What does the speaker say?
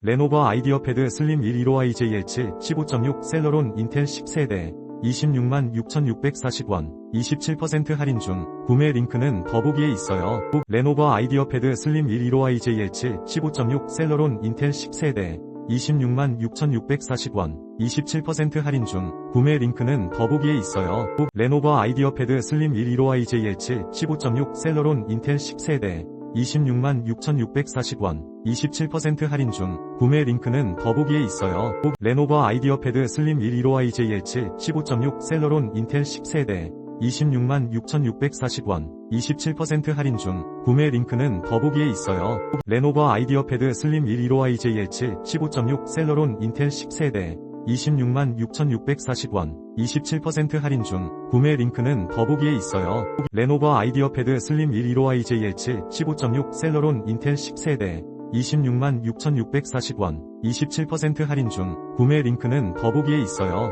레노버 아이디어 패드 슬림 115IJ17 15.6 셀러론 인텔 10세대 26만 6,640원 27% 할인 중 구매 링크는 더보기에 있어요. 레노버 아이디어 패드 슬림 115IJ17 15.6 셀러론 인텔 10세대 26만 6,640원 27% 할인 중 구매 링크는 더보기에 있어요. 레노버 아이디어 패드 슬림 115IJ17 15.6 셀러론 인텔 10세대 26만 6,640원 27% 할인 중 구매 링크는 더보기에 있어요. 레노버 아이디어 패드 슬림 115IJ17 15.6 셀러론 인텔 10세대 26만 6,640원 27% 할인 중 구매 링크는 더보기에 있어요. 레노버 아이디어 패드 슬림 115IJ17 15.6 셀러론 인텔 10세대 26만 6,640원 27% 할인 중 구매 링크는 더보기에 있어요. 레노버 아이디어 패드 슬림 115IJ17 15.6 셀러론 인텔 10세대 26만 6,640원 27% 할인 중 구매 링크는 더보기에 있어요.